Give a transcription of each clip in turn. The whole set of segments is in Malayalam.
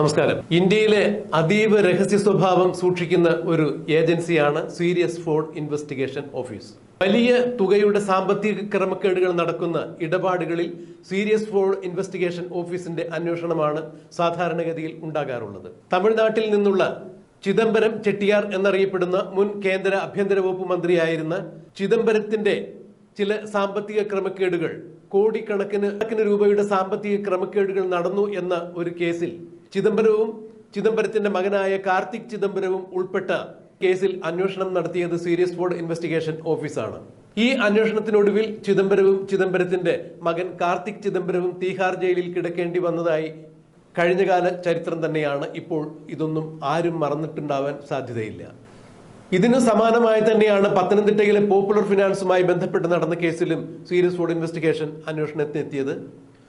നമസ്കാരം. ഇന്ത്യയിലെ അതീവ രഹസ്യ സ്വഭാവം സൂക്ഷിക്കുന്ന ഒരു ഏജൻസിയാണ് സീരിയസ് ഫോർഡ് ഇൻവെസ്റ്റിഗേഷൻ ഓഫീസ്. വലിയ തുകയുടെ സാമ്പത്തിക ക്രമക്കേടുകൾ നടക്കുന്ന ഇടപാടുകളിൽ സീരിയസ് ഫോൾ ഇൻവെസ്റ്റിഗേഷൻ ഓഫീസിന്റെ അന്വേഷണമാണ് സാധാരണഗതിയിൽ ഉണ്ടാകാറുള്ളത്. തമിഴ്നാട്ടിൽ നിന്നുള്ള ചിദംബരം ചെട്ടിയാർ എന്നറിയപ്പെടുന്ന മുൻ കേന്ദ്ര ആഭ്യന്തര വകുപ്പ് മന്ത്രിയായിരുന്ന ചിദംബരത്തിന്റെ ചില സാമ്പത്തിക ക്രമക്കേടുകൾ കോടിക്കണക്കിന് കണക്കിന് രൂപയുടെ സാമ്പത്തിക ക്രമക്കേടുകൾ നടന്നു എന്ന ഒരു കേസിൽ ചിദംബരവും ചിദംബരത്തിന്റെ മകനായ കാർത്തിക് ചിദംബരവും ഉൾപ്പെട്ട കേസിൽ അന്വേഷണം നടത്തിയത് സീരിയസ് ഫോർഡ് ഇൻവെസ്റ്റിഗേഷൻ ഓഫീസാണ്. ഈ അന്വേഷണത്തിനൊടുവിൽ ചിദംബരവും ചിദംബരത്തിന്റെ മകൻ കാർത്തിക് ചിദംബരവും തീഹാർ ജയിലിൽ കിടക്കേണ്ടി വന്നതായി കഴിഞ്ഞകാല ചരിത്രം തന്നെയാണ്. ഇപ്പോൾ ഇതൊന്നും ആരും മറന്നിട്ടുണ്ടാവാൻ സാധ്യതയില്ല. ഇതിന് സമാനമായി തന്നെയാണ് പത്തനംതിട്ടയിലെ പോപ്പുലർ ഫിനാൻസുമായി ബന്ധപ്പെട്ട് നടന്ന കേസിലും സീരിയസ് ഫോർഡ് ഇൻവെസ്റ്റിഗേഷൻ അന്വേഷണത്തിനെത്തിയത്.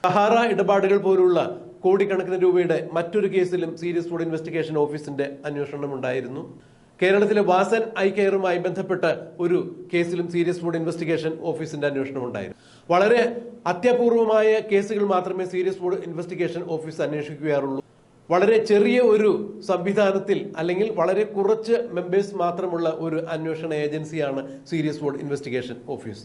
സഹാറ ഇടപാടുകൾ പോലുള്ള കോടിക്കണക്കിന് രൂപയുടെ മറ്റൊരു കേസിലും സീരിയസ് ഫുഡ് ഇൻവെസ്റ്റിഗേഷൻ ഓഫീസിന്റെ അന്വേഷണം ഉണ്ടായിരുന്നു. കേരളത്തിലെ വാസൻ ഐ കെയറുമായി ബന്ധപ്പെട്ട ഒരു കേസിലും സീരിയസ് ഫുഡ് ഇൻവെസ്റ്റിഗേഷൻ ഓഫീസിന്റെ അന്വേഷണം ഉണ്ടായിരുന്നു. വളരെ അത്യപൂർവമായ കേസുകൾ മാത്രമേ സീരിയസ് ഫുഡ് ഇൻവെസ്റ്റിഗേഷൻ ഓഫീസ് അന്വേഷിക്കുകയാറുള്ളൂ. വളരെ ചെറിയ ഒരു സംവിധാനത്തിൽ അല്ലെങ്കിൽ വളരെ കുറച്ച് മെമ്പേഴ്സ് മാത്രമുള്ള ഒരു അന്വേഷണ ഏജൻസിയാണ് സീരിയസ് ഫുഡ് ഇൻവെസ്റ്റിഗേഷൻ ഓഫീസ്.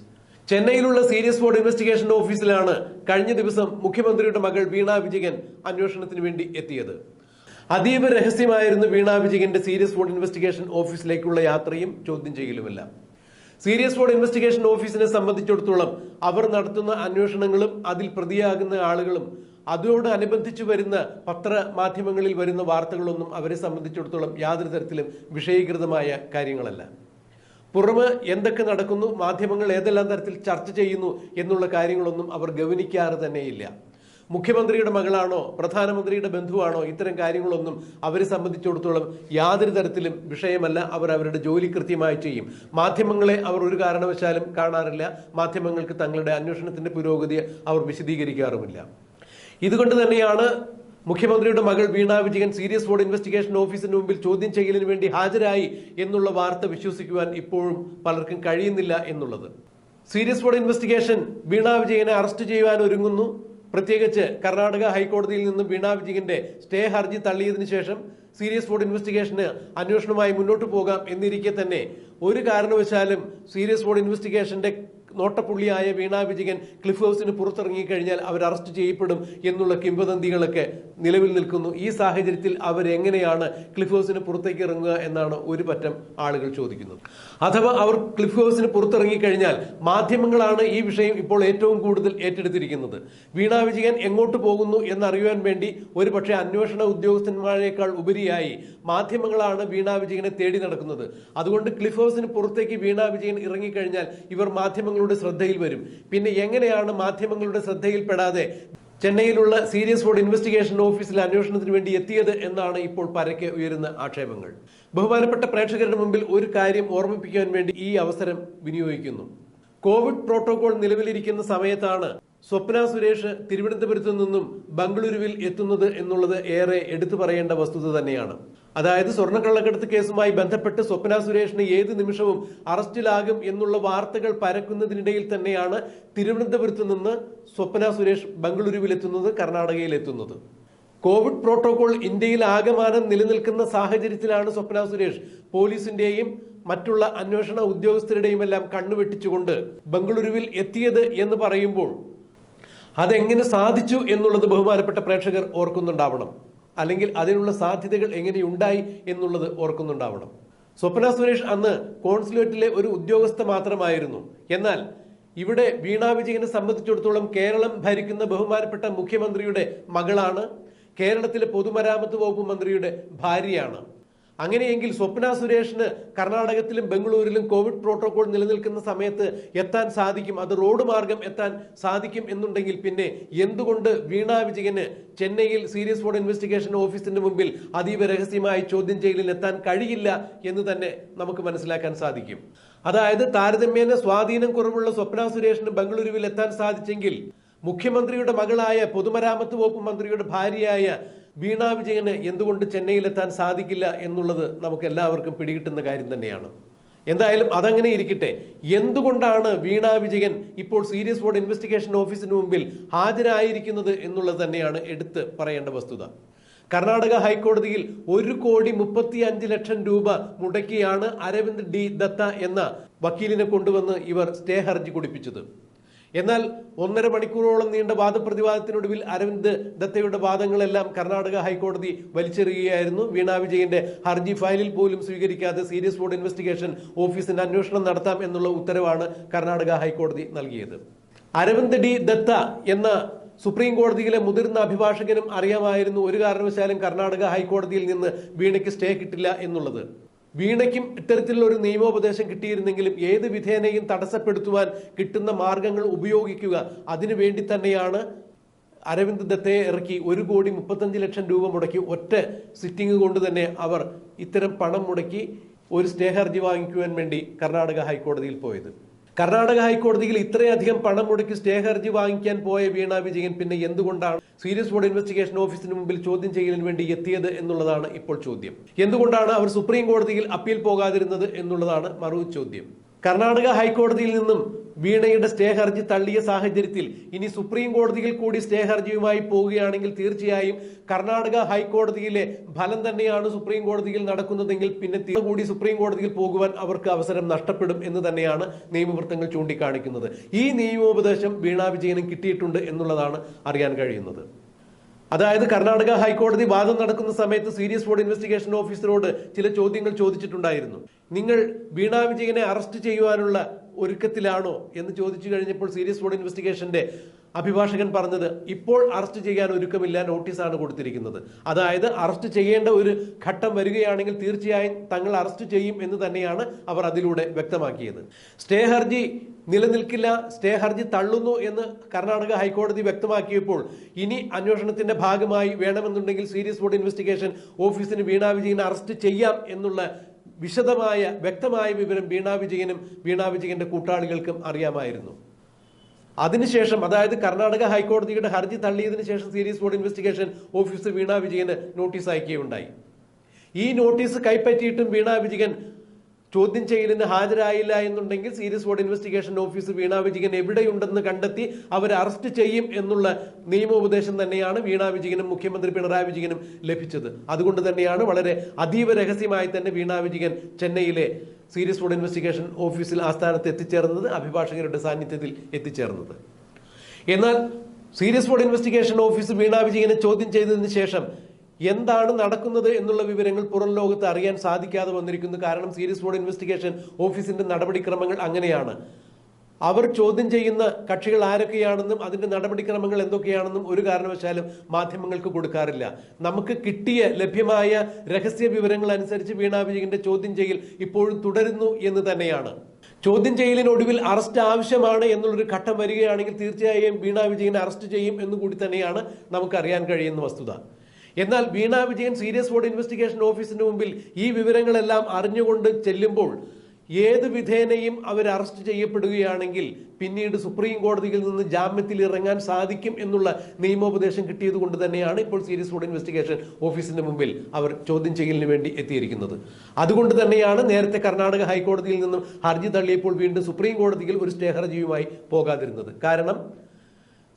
ചെന്നൈയിലുള്ള സീരിയസ് ഫോർഡ് ഇൻവെസ്റ്റിഗേഷൻ ഓഫീസിലാണ് കഴിഞ്ഞ ദിവസം മുഖ്യമന്ത്രിയുടെ മകൾ വീണ വിജയൻ അന്വേഷണത്തിന് വേണ്ടി എത്തിയത്. അതീവ രഹസ്യമായിരുന്നു വീണ വിജയന്റെ സീരിയസ് ഫോർഡ് ഇൻവെസ്റ്റിഗേഷൻ ഓഫീസിലേക്കുള്ള യാത്രയും ചോദ്യം ചെയ്യലുമെല്ലാം. സീരിയസ് ഫോർഡ് ഇൻവെസ്റ്റിഗേഷൻ ഓഫീസിനെ സംബന്ധിച്ചിടത്തോളം അവർ നടത്തുന്ന അന്വേഷണങ്ങളും അതിൽ പ്രതിയാകുന്ന ആളുകളും അതോടനുബന്ധിച്ച് വരുന്ന പത്ര മാധ്യമങ്ങളിൽ വരുന്ന വാർത്തകളൊന്നും അവരെ സംബന്ധിച്ചിടത്തോളം യാതൊരു തരത്തിലും വിഷയീകൃതമായ കാര്യങ്ങളല്ല. പുറമെ എന്തൊക്കെ നടക്കുന്നു മാധ്യമങ്ങൾ ഏതെല്ലാം തരത്തിൽ ചർച്ച ചെയ്യുന്നു എന്നുള്ള കാര്യങ്ങളൊന്നും അവർ ഗവനിക്കാറ് തന്നെയില്ല. മുഖ്യമന്ത്രിയുടെ മകളാണോ പ്രധാനമന്ത്രിയുടെ ബന്ധുവാണോ ഇത്തരം കാര്യങ്ങളൊന്നും അവരെ സംബന്ധിച്ചിടത്തോളം യാതൊരു തരത്തിലും വിഷയമല്ല. അവർ അവരുടെ ജോലി കൃത്യമായി ചെയ്യും. മാധ്യമങ്ങളെ അവർ ഒരു കാരണവശാലും കാണാറില്ല. മാധ്യമങ്ങൾക്ക് തങ്ങളുടെ അന്വേഷണത്തിന്റെ പുരോഗതി അവർ വിശദീകരിക്കാറുമില്ല. ഇതുകൊണ്ട് തന്നെയാണ് മുഖ്യമന്ത്രിയുടെ മകൾ Veena Vijayan serious fraud investigation ഓഫീസിന് മുമ്പിൽ ചോദ്യം ചെയ്യലിന് വേണ്ടി ഹാജരായി എന്നുള്ള വാർത്ത വിശ്വസിക്കുവാൻ ഇപ്പോഴും പലർക്കും കഴിയുന്നില്ല എന്നുള്ളത്. സീരിയസ് ഫോർഡ് ഇൻവെസ്റ്റിഗേഷൻ വീണ വിജയനെ അറസ്റ്റ് ചെയ്യുവാൻ ഒരുങ്ങുന്നു. പ്രത്യേകിച്ച് കർണാടക ഹൈക്കോടതിയിൽ നിന്നും വീണ വിജയന്റെ സ്റ്റേ ഹർജി തള്ളിയതിനു ശേഷം സീരിയസ് ഫോർഡ് ഇൻവെസ്റ്റിഗേഷന് അന്വേഷണവുമായി മുന്നോട്ട് പോകാം എന്നിരിക്കെ തന്നെ ഒരു കാരണവശാലും സീരിയസ് ഫോർഡ് ഇൻവെസ്റ്റിഗേഷന്റെ നോട്ടപ്പുള്ളിയായ വീണ വിജയൻ ക്ലിഫ് ഹൗസിന് പുറത്തിറങ്ങി കഴിഞ്ഞാൽ അവർ അറസ്റ്റ് ചെയ്യപ്പെടും എന്നുള്ള കിംവദന്തികളൊക്കെ നിലവിൽ നിൽക്കുന്നു. ഈ സാഹചര്യത്തിൽ അവരെങ്ങനെയാണ് ക്ലിഫ് ഹൗസിന് പുറത്തേക്ക് ഇറങ്ങുക എന്നാണ് ഒരു പറ്റം ആളുകൾ ചോദിക്കുന്നത്. അഥവാ അവർ ക്ലിഫ് ഹൗസിന് പുറത്തിറങ്ങി കഴിഞ്ഞാൽ മാധ്യമങ്ങളാണ് ഈ വിഷയം ഇപ്പോൾ ഏറ്റവും കൂടുതൽ ഏറ്റെടുത്തിരിക്കുന്നത്. വീണ വിജയൻ എങ്ങോട്ട് പോകുന്നു എന്നറിയുവാൻ വേണ്ടി ഒരു പക്ഷേ അന്വേഷണ ഉദ്യോഗസ്ഥന്മാരെക്കാൾ ഉപരിയായി മാധ്യമങ്ങളാണ് വീണ വിജയനെ തേടി നടക്കുന്നത്. അതുകൊണ്ട് ക്ലിഫ് ഹൗസിന് പുറത്തേക്ക് വീണ വിജയൻ ഇറങ്ങിക്കഴിഞ്ഞാൽ ഇവർ മാധ്യമങ്ങളുടെ ശ്രദ്ധയിൽ വരും. പിന്നെ എങ്ങനെയാണ് മാധ്യമങ്ങളുടെ ശ്രദ്ധയിൽപ്പെടാതെ ചെന്നൈയിലുള്ള സീരിയസ് ഫോർഡ് ഇൻവെസ്റ്റിഗേഷൻ ഓഫീസിൽ അന്വേഷണത്തിന് വേണ്ടി എത്തിയത് എന്നാണ് ഇപ്പോൾ പരക്കെ ഉയരുന്ന ആക്ഷേപങ്ങൾ. ബഹുമാനപ്പെട്ട പ്രേക്ഷകരുടെ മുമ്പിൽ ഒരു കാര്യം ഓർമ്മിപ്പിക്കാൻ വേണ്ടി ഈ അവസരം വിനിയോഗിക്കുന്നു. കോവിഡ് പ്രോട്ടോകോൾ നിലവിലിരിക്കുന്ന സമയത്താണ് സ്വപ്ന സുരേഷ് തിരുവനന്തപുരത്തു നിന്നും ബംഗളൂരുവിൽ എത്തുന്നത് എന്നുള്ളത് ഏറെ എടുത്തു പറയേണ്ട വസ്തുത തന്നെയാണ്. അതായത് സ്വർണക്കള്ളക്കടത്ത് കേസുമായി ബന്ധപ്പെട്ട് സ്വപ്ന സുരേഷിന് ഏത് നിമിഷവും അറസ്റ്റിലാകും എന്നുള്ള വാർത്തകൾ പരക്കുന്നതിനിടയിൽ തന്നെയാണ് തിരുവനന്തപുരത്ത് നിന്ന് സ്വപ്ന സുരേഷ് കർണാടകയിൽ എത്തുന്നത് കോവിഡ് പ്രോട്ടോകോൾ ഇന്ത്യയിൽ ആകമാനം നിലനിൽക്കുന്ന സാഹചര്യത്തിലാണ് സ്വപ്ന സുരേഷ് പോലീസിന്റെയും മറ്റുള്ള അന്വേഷണ ഉദ്യോഗസ്ഥരുടെയും എല്ലാം കണ്ണുവെട്ടിച്ചുകൊണ്ട് ബംഗളൂരുവിൽ എത്തിയത് എന്ന് പറയുമ്പോൾ അതെങ്ങനെ സാധിച്ചു എന്നുള്ളത് ബഹുമാനപ്പെട്ട പ്രേക്ഷകർ ഓർക്കുന്നുണ്ടാവണം. അല്ലെങ്കിൽ അതിനുള്ള സാധ്യതകൾ എങ്ങനെയുണ്ടായി എന്നുള്ളത് ഓർക്കുന്നുണ്ടാവണം. സ്വപ്ന സുരേഷ് അന്ന് കോൺസുലേറ്റിലെ ഒരു ഉദ്യോഗസ്ഥ മാത്രമായിരുന്നു. എന്നാൽ ഇവിടെ വീണ വിജയനെ സംബന്ധിച്ചിടത്തോളം കേരളം ഭരിക്കുന്ന ബഹുമാനപ്പെട്ട മുഖ്യമന്ത്രിയുടെ മകളാണ്. കേരളത്തിലെ പൊതുമരാമത്ത് വകുപ്പ് മന്ത്രിയുടെ ഭാര്യയാണ്. അങ്ങനെയെങ്കിൽ സ്വപ്ന സുരേഷിന് കർണാടകത്തിലും ബംഗളൂരിലും കോവിഡ് പ്രോട്ടോകോൾ നിലനിൽക്കുന്ന സമയത്ത് എത്താൻ സാധിക്കും. അത് റോഡ് മാർഗം എത്താൻ സാധിക്കും എന്നുണ്ടെങ്കിൽ പിന്നെ എന്തുകൊണ്ട് വീണ വിജയന് ചെന്നൈയിൽ സീരിയസ് ഫോർഡ് ഇൻവെസ്റ്റിഗേഷൻ ഓഫീസിന്റെ മുമ്പിൽ അതീവ രഹസ്യമായി ചോദ്യം ചെയ്യലിൽ എത്താൻ കഴിയില്ല എന്ന് തന്നെ നമുക്ക് മനസ്സിലാക്കാൻ സാധിക്കും. അതായത് താരതമ്യേന സ്വാധീനം കുറവുള്ള സ്വപ്ന സുരേഷിന് ബംഗളൂരുവിൽ എത്താൻ സാധിച്ചെങ്കിൽ മുഖ്യമന്ത്രിയുടെ മകളായ പൊതുമരാമത്ത് വകുപ്പ് മന്ത്രിയുടെ ഭാര്യയായ വീണ വിജയന് എന്തുകൊണ്ട് ചെന്നൈയിലെത്താൻ സാധിക്കില്ല എന്നുള്ളത് നമുക്ക് എല്ലാവർക്കും പിടികിട്ടുന്ന കാര്യം തന്നെയാണ്. എന്തായാലും അതങ്ങനെ ഇരിക്കട്ടെ. എന്തുകൊണ്ടാണ് വീണ വിജയൻ ഇപ്പോൾ സീരിയസ് ബോർഡ് ഇൻവെസ്റ്റിഗേഷൻ ഓഫീസിന് മുമ്പിൽ ഹാജരായിരിക്കുന്നത് എന്നുള്ളത് തന്നെയാണ് എടുത്ത് പറയേണ്ട വസ്തുത. കർണാടക ഹൈക്കോടതിയിൽ ഒരു കോടി മുപ്പത്തി അഞ്ച് ലക്ഷം രൂപ മുടക്കിയാണ് അരവിന്ദ് ഡി ദത്ത എന്ന വക്കീലിനെ കൊണ്ടുവന്ന് ഇവർ സ്റ്റേ ഹർജി കുടിപ്പിച്ചത്. എന്നാൽ ഒന്നര മണിക്കൂറോളം നീണ്ട വാദപ്രതിവാദത്തിനൊടുവിൽ അരവിന്ദ് ദത്തയുടെ വാദങ്ങളെല്ലാം കർണാടക ഹൈക്കോടതി വലിച്ചെറിയുകയായിരുന്നു. വീണ വിജയന്റെ ഹർജി ഫയലിൽ പോലും സ്വീകരിക്കാതെ സീരിയസ് ബോർഡ് ഇൻവെസ്റ്റിഗേഷൻ ഓഫീസിന്റെ അന്വേഷണം നടത്താം എന്നുള്ള ഉത്തരവാണ് കർണാടക ഹൈക്കോടതി നൽകിയത്. അരവിന്ദ് ഡി ദത്ത എന്ന സുപ്രീം കോടതിയിലെ മുതിർന്ന അഭിഭാഷകനും അറിയാമായിരുന്നു ഒരു കാരണവശാലും കർണാടക ഹൈക്കോടതിയിൽ നിന്ന് വീണയ്ക്ക് സ്റ്റേ കിട്ടില്ല എന്നുള്ളത്. വീണയ്ക്കും ഇത്തരത്തിലുള്ള ഒരു നിയമോപദേശം കിട്ടിയിരുന്നെങ്കിലും ഏത് വിധേനയും തടസ്സപ്പെടുത്തുവാൻ കിട്ടുന്ന മാർഗങ്ങൾ ഉപയോഗിക്കുക. അതിനുവേണ്ടി തന്നെയാണ് അരവിന്ദ് ദത്തയെ ഇറക്കി ഒരു കോടി മുപ്പത്തഞ്ച് ലക്ഷം രൂപ മുടക്കി ഒറ്റ സിറ്റിംഗ് കൊണ്ട് തന്നെ അവർ ഇത്തരം പണം മുടക്കി ഒരു സ്നേഹർജി ഹർജി വാങ്ങിക്കുവാൻ വേണ്ടി കർണാടക ഹൈക്കോടതിയിൽ പോയത്. കർണാടക ഹൈക്കോടതിയിൽ ഇത്രയധികം പണം മുടക്കി സ്റ്റേ ഹർജി വാങ്ങിക്കാൻ പോയ വീണ വിജയൻ പിന്നെ എന്തുകൊണ്ടാണ് സീരിയസ് ബോർഡ് ഇൻവെസ്റ്റിഗേഷൻ ഓഫീസിന് മുമ്പിൽ ചോദ്യം ചെയ്യലിന് വേണ്ടി എത്തിയത് എന്നുള്ളതാണ് ഇപ്പോൾ ചോദ്യം. എന്തുകൊണ്ടാണ് അവർ സുപ്രീം കോടതിയിൽ അപ്പീൽ പോകാതിരുന്നത് എന്നുള്ളതാണ് മറു ചോദ്യം. കർണാടക ഹൈക്കോടതിയിൽ നിന്നും വീണയുടെ സ്റ്റേ ഹർജി തള്ളിയ സാഹചര്യത്തിൽ ഇനി സുപ്രീം കോടതിയിൽ കൂടി സ്റ്റേ ഹർജിയുമായി പോവുകയാണെങ്കിൽ തീർച്ചയായും കർണാടക ഹൈക്കോടതിയിലെ ഫലം തന്നെയാണ് സുപ്രീം കോടതിയിൽ നടക്കുന്നതെങ്കിൽ പിന്നെ കൂടി സുപ്രീം കോടതിയിൽ പോകുവാൻ അവർക്ക് അവസരം നഷ്ടപ്പെടും എന്ന് തന്നെയാണ് നിയമവൃത്തങ്ങൾ ചൂണ്ടിക്കാണിക്കുന്നത്. ഈ നിയമോപദേശം വീണ വിജയനും കിട്ടിയിട്ടുണ്ട് എന്നുള്ളതാണ് അറിയാൻ കഴിയുന്നത്. അതായത് കർണാടക ഹൈക്കോടതി വാദം നടക്കുന്ന സമയത്ത് സീരിയസ് ബോർഡ് ഇൻവെസ്റ്റിഗേഷൻ ഓഫീസറോട് ചില ചോദ്യങ്ങൾ ചോദിച്ചിട്ടുണ്ടായിരുന്നു. നിങ്ങൾ വീണ വിജയനെ അറസ്റ്റ് ചെയ്യുവാനുള്ള ഒരുക്കത്തിലാണോ എന്ന് ചോദിച്ചു കഴിഞ്ഞപ്പോൾ സീരിയസ് ബോർഡ് ഇൻവെസ്റ്റിഗേഷന്റെ അഭിഭാഷകൻ പറഞ്ഞത് ഇപ്പോൾ അറസ്റ്റ് ചെയ്യാൻ ഒരുക്കമില്ല നോട്ടീസാണ് കൊടുത്തിരിക്കുന്നത്. അതായത് അറസ്റ്റ് ചെയ്യേണ്ട ഒരു ഘട്ടം വരികയാണെങ്കിൽ തീർച്ചയായും തങ്ങൾ അറസ്റ്റ് ചെയ്യും എന്ന് തന്നെയാണ് അവർ അതിലൂടെ വ്യക്തമാക്കിയത്. സ്റ്റേ ഹർജി നിലനിൽക്കില്ല സ്റ്റേ ഹർജി തള്ളുന്നു എന്ന് കർണാടക ഹൈക്കോടതി വ്യക്തമാക്കിയപ്പോൾ ഇനി അന്വേഷണത്തിന്റെ ഭാഗമായി വേണമെന്നുണ്ടെങ്കിൽ സീരിയസ് ബോർഡ് ഇൻവെസ്റ്റിഗേഷൻ ഓഫീസിന് വീണാ വിജയനെ അറസ്റ്റ് ചെയ്യാം എന്നുള്ള വിശദമായ വ്യക്തമായ വിവരം വീണാ വിജയനും വീണാ വിജയന്റെ കൂട്ടാളികൾക്കും അറിയാമായിരുന്നു. അതിനുശേഷം അതായത് കർണാടക ഹൈക്കോടതിയുടെ ഹർജി തള്ളിയതിനു ശേഷം serious fraud investigation officer Veena വിജയന് നോട്ടീസ് അയക്കുകയുണ്ടായി. ഈ നോട്ടീസ് കൈപ്പറ്റിയിട്ടും വീണ വിജയൻ ചോദ്യം ചെയ്യലിന് ഹാജരായില്ല എന്നുണ്ടെങ്കിൽ serious fraud investigation officer Veena Vijayan എവിടെയുണ്ടെന്ന് കണ്ടെത്തി അവരെ അറസ്റ്റ് ചെയ്യും എന്നുള്ള നിയമോപദേശം തന്നെയാണ് വീണ വിജയനും മുഖ്യമന്ത്രി പിണറായി വിജയനും ലഭിച്ചത്. അതുകൊണ്ട് തന്നെയാണ് വളരെ അതീവ രഹസ്യമായി തന്നെ വീണ വിജയൻ ചെന്നൈയിലെ സീരിയസ് ബോർഡ് ഇൻവെസ്റ്റിഗേഷൻ ഓഫീസിൽ ആസ്ഥാനത്ത് എത്തിച്ചേർന്നത് അഭിഭാഷകരുടെ സാന്നിധ്യത്തിൽ എത്തിച്ചേർന്നത്. എന്നാൽ serious fraud investigation office Veena വിജയനെ ചോദ്യം ചെയ്തതിന് ശേഷം എന്താണ് നടക്കുന്നത് എന്നുള്ള വിവരങ്ങൾ പുറം ലോകത്ത് അറിയാൻ സാധിക്കാതെ വന്നിരിക്കുന്നു. കാരണം സീരിയസ് ബോർഡ് ഇൻവെസ്റ്റിഗേഷൻ ഓഫീസിന്റെ നടപടിക്രമങ്ങൾ അങ്ങനെയാണ്. അവർ ചോദ്യം ചെയ്യുന്ന കക്ഷികൾ ആരൊക്കെയാണെന്നും അതിന്റെ നടപടിക്രമങ്ങൾ എന്തൊക്കെയാണെന്നും ഒരു കാരണവശാലും മാധ്യമങ്ങൾക്ക് കൊടുക്കാറില്ല. നമുക്ക് കിട്ടിയ ലഭ്യമായ രഹസ്യ വിവരങ്ങൾ അനുസരിച്ച് വീണാ വിജയന്റെ ചോദ്യം ചെയ്യൽ ഇപ്പോഴും തുടരുന്നു എന്ന് തന്നെയാണ്. ചോദ്യം ചെയ്യലിനൊടുവിൽ അറസ്റ്റ് ആവശ്യമാണ് എന്നുള്ളൊരു ഘട്ടം വരികയാണെങ്കിൽ തീർച്ചയായും വീണ വിജയനെ അറസ്റ്റ് ചെയ്യും എന്നുകൂടി തന്നെയാണ് നമുക്കറിയാൻ കഴിയുന്ന വസ്തുത. എന്നാൽ Veena Vijayan serious fraud investigation ഓഫീസിന് മുമ്പിൽ ഈ വിവരങ്ങളെല്ലാം അറിഞ്ഞുകൊണ്ട് ചെല്ലുമ്പോൾ ഏത് വിധേനയും അവർ അറസ്റ്റ് ചെയ്യപ്പെടുകയാണെങ്കിൽ പിന്നീട് സുപ്രീം കോടതിയിൽ നിന്ന് ജാമ്യത്തിൽ ഇറങ്ങാൻ സാധിക്കും എന്നുള്ള നിയമോപദേശം കിട്ടിയത് കൊണ്ട് തന്നെയാണ് ഇപ്പോൾ സീരിയസ് ബോർഡ് ഇൻവെസ്റ്റിഗേഷൻ ഓഫീസിന്റെ മുമ്പിൽ അവർ ചോദ്യം ചെയ്യലിന് വേണ്ടി എത്തിയിരിക്കുന്നത്. അതുകൊണ്ട് തന്നെയാണ് നേരത്തെ കർണാടക ഹൈക്കോടതിയിൽ നിന്നും ഹർജി തള്ളിയപ്പോൾ വീണ്ടും സുപ്രീം കോടതിയിൽ ഒരു സ്റ്റേ ഹർജിയുമായി പോകാതിരുന്നത്. കാരണം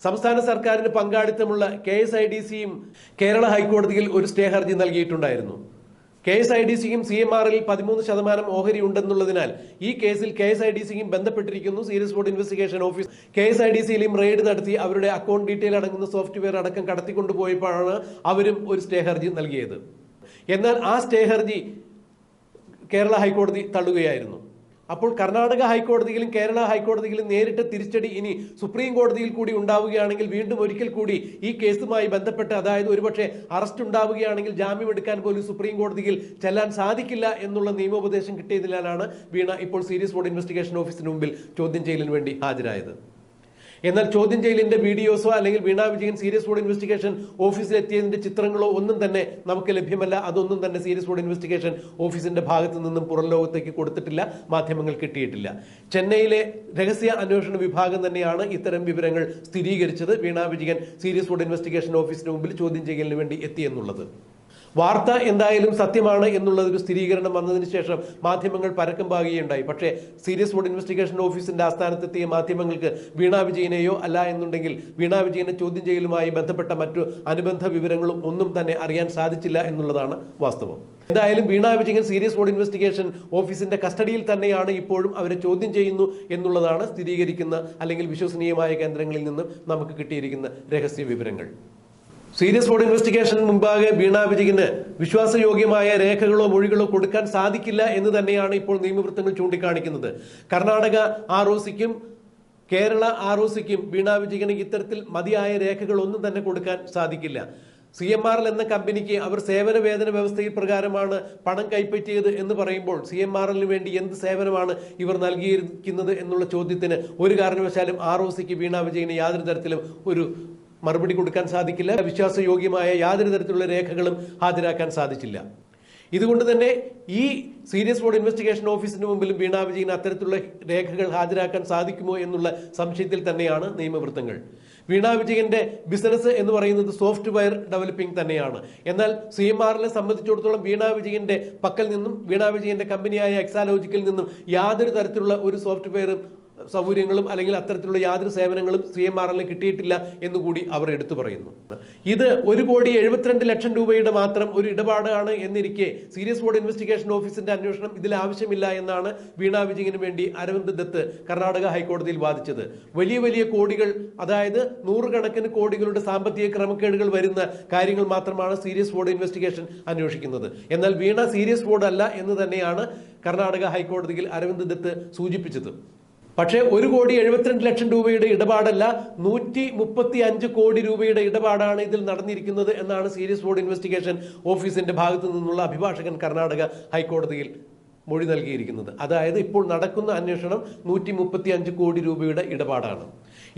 സംസ്ഥാന സർക്കാരിന് പങ്കാളിത്തമുള്ള കെ എസ് ഐ ഡി സിയും കേരള ഹൈക്കോടതിയിൽ ഒരു സ്റ്റേ ഹർജി നൽകിയിട്ടുണ്ടായിരുന്നു. കെ എസ് ഐ ഡി സിയും സി എം ആറിൽ പതിമൂന്ന് ശതമാനം ഓഹരി ഉണ്ടെന്നുള്ളതിനാൽ ഈ കേസിൽ കെ എസ് ഐ ഡി സിയും ബന്ധപ്പെട്ടിരിക്കുന്നു serious board investigation office. K S I D സിയിലും raid നടത്തി അവരുടെ അക്കൗണ്ട് ഡീറ്റെയിൽ അടങ്ങുന്ന സോഫ്റ്റ്വെയർ അടക്കം കടത്തിക്കൊണ്ടുപോയപ്പോഴാണ് അവരും ഒരു സ്റ്റേ ഹർജി നൽകിയത്. എന്നാൽ ആ സ്റ്റേ ഹർജി കേരള ഹൈക്കോടതി തള്ളുകയായിരുന്നു. അപ്പോൾ കർണാടക ഹൈക്കോടതിയിലും കേരള ഹൈക്കോടതിയിലും നേരിട്ട് തിരിച്ചടി ഇനി സുപ്രീം കോടതിയിൽ കൂടി ഉണ്ടാവുകയാണെങ്കിൽ വീണ്ടും ഒരിക്കൽ കൂടി ഈ കേസുമായി ബന്ധപ്പെട്ട് അതായത് ഒരുപക്ഷെ അറസ്റ്റ് ഉണ്ടാവുകയാണെങ്കിൽ ജാമ്യം എടുക്കാൻ പോലും സുപ്രീം കോടതിയിൽ ചെല്ലാൻ സാധിക്കില്ല എന്നുള്ള നിയമോപദേശം കിട്ടിയതിനാലാണ് വീണ ഇപ്പോൾ സീരിയസ് ബോർഡ് ഇൻവെസ്റ്റിഗേഷൻ ഓഫീസിന് മുമ്പിൽ ചോദ്യം ചെയ്യലിന് വേണ്ടി ഹാജരായത്. എന്നാൽ ചോദ്യം ചെയ്യലിന്റെ വീഡിയോസോ അല്ലെങ്കിൽ Veena Vijayan serious board investigation ഓഫീസിലെത്തിയതിന്റെ ചിത്രങ്ങളോ ഒന്നും തന്നെ നമുക്ക് ലഭ്യമല്ല. അതൊന്നും തന്നെ സീരിയസ് ബോർഡ് ഇൻവെസ്റ്റിഗേഷൻ ഓഫീസിന്റെ ഭാഗത്ത് നിന്നും പുറം ലോകത്തേക്ക് കൊടുത്തിട്ടില്ല മാധ്യമങ്ങൾ കിട്ടിയിട്ടില്ല. ചെന്നൈയിലെ രഹസ്യ അന്വേഷണ വിഭാഗം തന്നെയാണ് ഇത്തരം വിവരങ്ങൾ സ്ഥിരീകരിച്ചത്. Veena Vijayan serious board investigation ഓഫീസിന് മുമ്പിൽ ചോദ്യം ചെയ്യലിന് വേണ്ടി എത്തിയെന്നുള്ളത് വാർത്ത എന്തായാലും സത്യമാണ് എന്നുള്ള ഒരു സ്ഥിരീകരണം വന്നതിന് ശേഷം മാധ്യമങ്ങൾ പരക്കം പാകുകയുണ്ടായി. പക്ഷേ സീരിയസ് ഫുഡ് ഇൻവെസ്റ്റിഗേഷൻ ഓഫീസിന്റെ ആസ്ഥാനത്തെത്തിയ മാധ്യമങ്ങൾക്ക് വീണ വിജയനെയോ അല്ല എന്നുണ്ടെങ്കിൽ വീണ വിജയനെ ചോദ്യം ചെയ്യലുമായി ബന്ധപ്പെട്ട മറ്റു അനുബന്ധ വിവരങ്ങളും ഒന്നും തന്നെ അറിയാൻ സാധിച്ചില്ല എന്നുള്ളതാണ് വാസ്തവം. എന്തായാലും Veena Vijayan serious food investigation ഓഫീസിന്റെ കസ്റ്റഡിയിൽ തന്നെയാണ് ഇപ്പോഴും അവരെ ചോദ്യം ചെയ്യുന്നു എന്നുള്ളതാണ് സ്ഥിരീകരിക്കുന്ന അല്ലെങ്കിൽ വിശ്വസനീയമായ കേന്ദ്രങ്ങളിൽ നിന്നും നമുക്ക് കിട്ടിയിരിക്കുന്ന രഹസ്യ വിവരങ്ങൾ. സീരിയസ് ബോർഡ് ഇൻവെസ്റ്റിഗേഷൻ മുമ്പാകെ വീണ വിജയന് വിശ്വാസയോഗ്യമായ രേഖകളോ മൊഴികളോ കൊടുക്കാൻ സാധിക്കില്ല എന്ന് തന്നെയാണ് ഇപ്പോൾ നിയമവൃത്തങ്ങൾ ചൂണ്ടിക്കാണിക്കുന്നത്. കർണാടക ആർ ഒ സിക്കും കേരള ആർ ഒ സിക്കും വീണ വിജയന് ഇത്തരത്തിൽ മതിയായ രേഖകൾ ഒന്നും തന്നെ കൊടുക്കാൻ സാധിക്കില്ല. സി എം ആർ എൽ എന്ന കമ്പനിക്ക് അവർ സേവന വേതന വ്യവസ്ഥയിൽ പ്രകാരമാണ് പണം കൈപ്പറ്റിയത് എന്ന് പറയുമ്പോൾ സി എം ആർ എല്ലിന് വേണ്ടി എന്ത് സേവനമാണ് ഇവർ നൽകിയിരിക്കുന്നത് എന്നുള്ള ചോദ്യത്തിന് ഒരു കാരണവശാലും ആർ ഒ സിക്ക് വീണ വിജയന് യാതൊരു തരത്തിലും ഒരു മറുപടി കൊടുക്കാൻ സാധിക്കില്ല. വിശ്വാസയോഗ്യമായ യാതൊരു തരത്തിലുള്ള രേഖകളും ഹാജരാക്കാൻ സാധിച്ചില്ല. ഇതുകൊണ്ട് തന്നെ ഈ സീരിയസ് ബോർഡ് ഇൻവെസ്റ്റിഗേഷൻ ഓഫീസിന് മുമ്പിലും വീണ വിജയൻ അത്തരത്തിലുള്ള രേഖകൾ ഹാജരാക്കാൻ സാധിക്കുമോ എന്നുള്ള സംശയത്തിൽ തന്നെയാണ് നിയമവൃത്തങ്ങൾ. വീണ വിജയന്റെ ബിസിനസ് എന്ന് പറയുന്നത് സോഫ്റ്റ്വെയർ ഡെവലപ്പിംഗ് തന്നെയാണ്. എന്നാൽ സി എം ആറിനെ സംബന്ധിച്ചിടത്തോളം വീണ വിജയന്റെ പക്കൽ നിന്നും വീണ വിജയന്റെ കമ്പനിയായ എക്സാലോജിക്കിൽ നിന്നും യാതൊരു തരത്തിലുള്ള ഒരു സോഫ്റ്റ്വെയറും സൗകര്യങ്ങളും അല്ലെങ്കിൽ അത്തരത്തിലുള്ള യാതൊരു സേവനങ്ങളും സി എം ആർ എല്ലിന് കിട്ടിയിട്ടില്ല എന്നുകൂടി അവർ എടുത്തു പറയുന്നു. ഇത് ഒരു കോടി എഴുപത്തിരണ്ട് ലക്ഷം രൂപയുടെ മാത്രം ഒരു ഇടപാടാണ് എന്നിരിക്കെ സീരിയസ് ബോർഡ് ഇൻവെസ്റ്റിഗേഷൻ ഓഫീസിന്റെ അന്വേഷണം ഇതിൽ ആവശ്യമില്ല എന്നാണ് വീണ വിജയന് വേണ്ടി അരവിന്ദ് ദത്ത് കർണാടക ഹൈക്കോടതിയിൽ വാദിച്ചത്. വലിയ വലിയ കോടികൾ അതായത് നൂറുകണക്കിന് കോടികളുടെ സാമ്പത്തിക ക്രമക്കേടുകൾ വരുന്ന കാര്യങ്ങൾ മാത്രമാണ് സീരിയസ് ബോർഡ് ഇൻവെസ്റ്റിഗേഷൻ അന്വേഷിക്കുന്നത്. എന്നാൽ വീണ സീരിയസ് ബോർഡ് അല്ല എന്ന് തന്നെയാണ് കർണാടക ഹൈക്കോടതിയിൽ അരവിന്ദ് ദത്ത് സൂചിപ്പിച്ചത്. പക്ഷേ ഒരു കോടി എഴുപത്തിരണ്ട് ലക്ഷം രൂപയുടെ ഇടപാടല്ല നൂറ്റി മുപ്പത്തി അഞ്ച് കോടി രൂപയുടെ ഇടപാടാണ് ഇതിൽ നടന്നിരിക്കുന്നത് എന്നാണ് സീരിയസ് ബോർഡ് ഇൻവെസ്റ്റിഗേഷൻ ഓഫീസിന്റെ ഭാഗത്തു നിന്നുള്ള അഭിഭാഷകൻ കർണാടക ഹൈക്കോടതിയിൽ മൊഴി നൽകിയിരിക്കുന്നത്. അതായത് ഇപ്പോൾ നടക്കുന്ന അന്വേഷണം നൂറ്റി മുപ്പത്തി അഞ്ച് കോടി രൂപയുടെ ഇടപാടാണ്.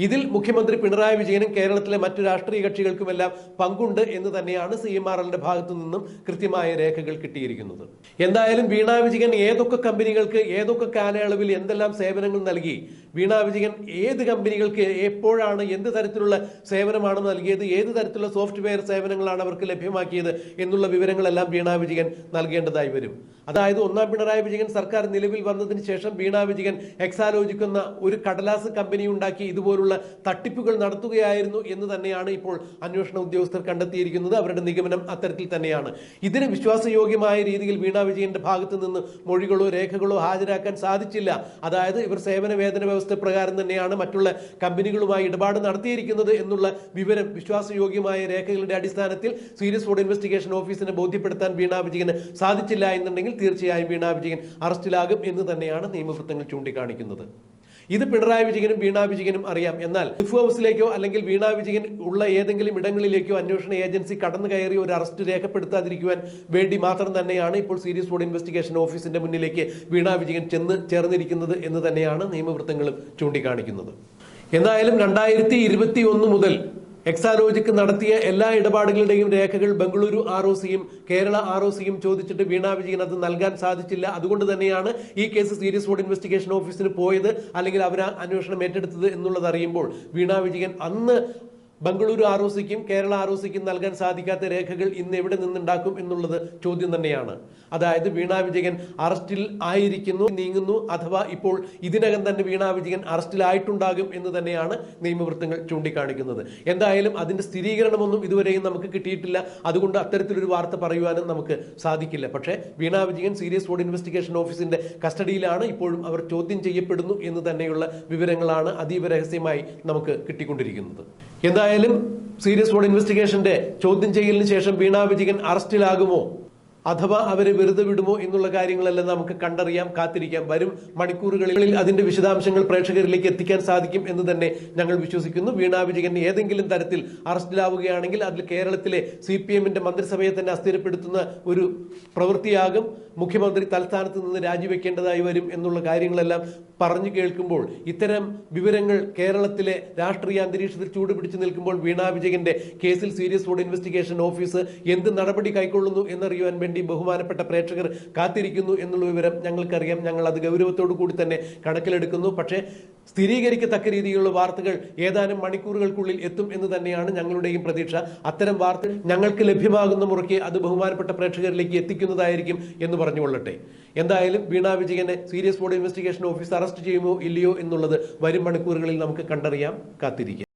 ഇതിൽ മുഖ്യമന്ത്രി പിണറായി വിജയനും കേരളത്തിലെ മറ്റു രാഷ്ട്രീയ കക്ഷികൾക്കുമെല്ലാം പങ്കുണ്ട് എന്ന് തന്നെയാണ് സി എം ആർ എല്ലിന്റെ ഭാഗത്തു നിന്നും കൃത്യമായ രേഖകൾ കിട്ടിയിരിക്കുന്നത്. എന്തായാലും വീണ വിജയൻ ഏതൊക്കെ കമ്പനികൾക്ക് ഏതൊക്കെ കാലയളവിൽ എന്തെല്ലാം സേവനങ്ങൾ നൽകി വീണ വിജയൻ ഏത് കമ്പനികൾക്ക് എപ്പോഴാണ് എന്ത് തരത്തിലുള്ള സേവനമാണ് നൽകിയത്? ഏത് തരത്തിലുള്ള സോഫ്റ്റ്വെയർ സേവനങ്ങളാണ് അവർക്ക് ലഭ്യമാക്കിയത് എന്നുള്ള വിവരങ്ങളെല്ലാം വീണ വിജയൻ നൽകേണ്ടതായി വരും. അതായത് ഒന്നാം പിണറായി വിജയൻ സർക്കാർ നിലവിൽ വന്നതിന് ശേഷം വീണ വിജയൻ എക്സാലോചിക്കുന്ന ഒരു കടലാസ് കമ്പനി ഉണ്ടാക്കി ഇതുപോലുള്ള തട്ടിപ്പുകൾ നടത്തുകയായിരുന്നു എന്ന് തന്നെയാണ് ഇപ്പോൾ അന്വേഷണ ഉദ്യോഗസ്ഥർ കണ്ടെത്തിയിരിക്കുന്നത്. അവരുടെ നിഗമനം അത്തരത്തിൽ തന്നെയാണ്. ഇതിന് വിശ്വാസയോഗ്യമായ രീതിയിൽ വീണ വിജയന്റെ ഭാഗത്തു നിന്ന് മൊഴികളോ രേഖകളോ ഹാജരാക്കാൻ സാധിച്ചില്ല. അതായത് ഇവർ സേവന വേതന വ്യവസ്ഥ പ്രകാരം തന്നെയാണ് മറ്റുള്ള കമ്പനികളുമായി ഇടപാട് നടത്തിയിരിക്കുന്നത് എന്നുള്ള വിവരം വിശ്വാസയോഗ്യമായ രേഖകളുടെ അടിസ്ഥാനത്തിൽ സീരിയസ് ഫോഡ് ഇൻവെസ്റ്റിഗേഷൻ ഓഫീസിനെ ബോധ്യപ്പെടുത്താൻ വീണ വിജയന് സാധിച്ചില്ല എന്നുണ്ടെങ്കിൽ തീർച്ചയായും വീണ വിജയൻ അറസ്റ്റിലാകും എന്ന് തന്നെയാണ് നിയമവൃത്തങ്ങൾ ചൂണ്ടിക്കാണിക്കുന്നത്. ഇത് പിണറായി വിജയനും വീണാ വിജയനും അറിയാം. എന്നാൽ ലിഫ് ഹൗസിലേക്കോ അല്ലെങ്കിൽ വീണാ വിജയൻ ഉള്ള ഏതെങ്കിലും ഇടങ്ങളിലേക്കോ അന്വേഷണ ഏജൻസി കടന്നു കയറി ഒരു അറസ്റ്റ് രേഖപ്പെടുത്താതിരിക്കുവാൻ വേണ്ടി മാത്രം തന്നെയാണ് ഇപ്പോൾ സീരിയസ് ഫുഡ് ഇൻവെസ്റ്റിഗേഷൻ ഓഫീസിന്റെ മുന്നിലേക്ക് വീണാ വിജയൻ ചെന്ന് ചേർന്നിരിക്കുന്നത് എന്ന് തന്നെയാണ് നിയമവൃത്തങ്ങളും ചൂണ്ടിക്കാണിക്കുന്നത്. എന്തായാലും രണ്ടായിരത്തി ഇരുപത്തി ഒന്ന് മുതൽ എക്സാലോജിക്ക് നടത്തിയ എല്ലാ ഇടപാടുകളുടെയും രേഖകൾ ബംഗളൂരു ആർ ഒ സിയും കേരള ആർ ഒ സിയും ചോദിച്ചിട്ട് വീണ വിജയൻ അത് നൽകാൻ സാധിച്ചില്ല. അതുകൊണ്ട് തന്നെയാണ് ഈ കേസ് സീരിയസ് ബോർഡ് ഇൻവെസ്റ്റിഗേഷൻ ഓഫീസിന് പോയത് അല്ലെങ്കിൽ അവർ അന്വേഷണം ഏറ്റെടുത്തത് എന്നുള്ളത് അറിയുമ്പോൾ വീണ വിജയൻ അന്ന് ബംഗളൂരു ആർ ഒ സിക്കും കേരള ആർ ഒ സിക്കും നൽകാൻ സാധിക്കാത്ത രേഖകൾ ഇന്ന് എവിടെ നിന്നുണ്ടാക്കും എന്നുള്ളത് ചോദ്യം തന്നെയാണ്. അതായത് വീണ വിജയൻ അറസ്റ്റിൽ ആയിരിക്കുന്നു നീങ്ങുന്നു അഥവാ ഇപ്പോൾ ഇതിനകം തന്നെ വീണ വിജയൻ അറസ്റ്റിലായിട്ടുണ്ടാകും എന്ന് തന്നെയാണ് നിയമവൃത്തങ്ങൾ ചൂണ്ടിക്കാണിക്കുന്നത്. എന്തായാലും അതിന്റെ സ്ഥിരീകരണമൊന്നും ഇതുവരെയും നമുക്ക് കിട്ടിയിട്ടില്ല. അതുകൊണ്ട് അത്തരത്തിലൊരു വാർത്ത പറയുവാനും നമുക്ക് സാധിക്കില്ല. പക്ഷേ Veena Vijayan serious fraud investigation ഓഫീസിന്റെ കസ്റ്റഡിയിലാണ് ഇപ്പോഴും അവർ ചോദ്യം ചെയ്യപ്പെടുന്നു എന്ന് തന്നെയുള്ള വിവരങ്ങളാണ് അതീവ രഹസ്യമായി നമുക്ക് കിട്ടിക്കൊണ്ടിരിക്കുന്നത്. എന്തായാലും സീരിയസ് ഫുഡ് ഇൻവെസ്റ്റിഗേഷന്റെ ചോദ്യം ചെയ്യലിന് ശേഷം വീണാ വിജയൻ അറസ്റ്റിലാകുമോ? അഥവാ അവരെ വെറുതെ വിടുമോ എന്നുള്ള കാര്യങ്ങളെല്ലാം നമുക്ക് കണ്ടറിയാം കാത്തിരിക്കാം. വരും മണിക്കൂറുകളിൽ അതിന്റെ വിശദാംശങ്ങൾ പ്രേക്ഷകരിലേക്ക് എത്തിക്കാൻ സാധിക്കും എന്ന് തന്നെ ഞങ്ങൾ വിശ്വസിക്കുന്നു. വീണാ വിജയൻ ഏതെങ്കിലും തരത്തിൽ അറസ്റ്റിലാവുകയാണെങ്കിൽ അതിൽ കേരളത്തിലെ സി പി എമ്മിന്റെ മന്ത്രിസഭയെ തന്നെ അസ്ഥിരപ്പെടുത്തുന്ന ഒരു പ്രവൃത്തിയാകും. മുഖ്യമന്ത്രി തലസ്ഥാനത്ത് നിന്ന് രാജിവെക്കേണ്ടതായി വരും എന്നുള്ള കാര്യങ്ങളെല്ലാം പറഞ്ഞു കേൾക്കുമ്പോൾ ഇത്തരം വിവരങ്ങൾ കേരളത്തിലെ രാഷ്ട്രീയ അന്തരീക്ഷത്തിൽ ചൂടുപിടിച്ചു നിൽക്കുമ്പോൾ വീണ വിജയന്റെ കേസിൽ സീരിയസ് ഫുഡ് ഇൻവെസ്റ്റിഗേഷൻ ഓഫീസ് എന്ത് നടപടി കൈക്കൊള്ളുന്നു എന്നറിയുവാൻ വേണ്ടി ബഹുമാനപ്പെട്ട പ്രേക്ഷകർ കാത്തിരിക്കുന്നു എന്നുള്ള വിവരം ഞങ്ങൾക്കറിയാം. ഞങ്ങൾ അത് ഗൗരവത്തോടു കൂടി തന്നെ കണക്കിലെടുക്കുന്നു. പക്ഷേ സ്ഥിരീകരിക്കത്തക്ക രീതിയിലുള്ള വാർത്തകൾ ഏതാനും മണിക്കൂറുകൾക്കുള്ളിൽ എത്തും എന്ന് തന്നെയാണ് ഞങ്ങളുടെയും പ്രതീക്ഷ. അത്തരം വാർത്ത ഞങ്ങൾക്ക് ലഭ്യമാകുന്ന മുറയ്ക്ക് അത് ബഹുമാനപ്പെട്ട പ്രേക്ഷകരിലേക്ക് എത്തിക്കുന്നതായിരിക്കും എന്ന് പറഞ്ഞുകൊള്ളട്ടെ. എന്തായാലും വീണ വിജയനെ serious board investigation office arrest ചെയ്യുമോ ഇല്ലയോ എന്നുള്ളത് വരും മണിക്കൂറുകളിൽ നമുക്ക് കണ്ടറിയാം. കാത്തിരിക്കാം.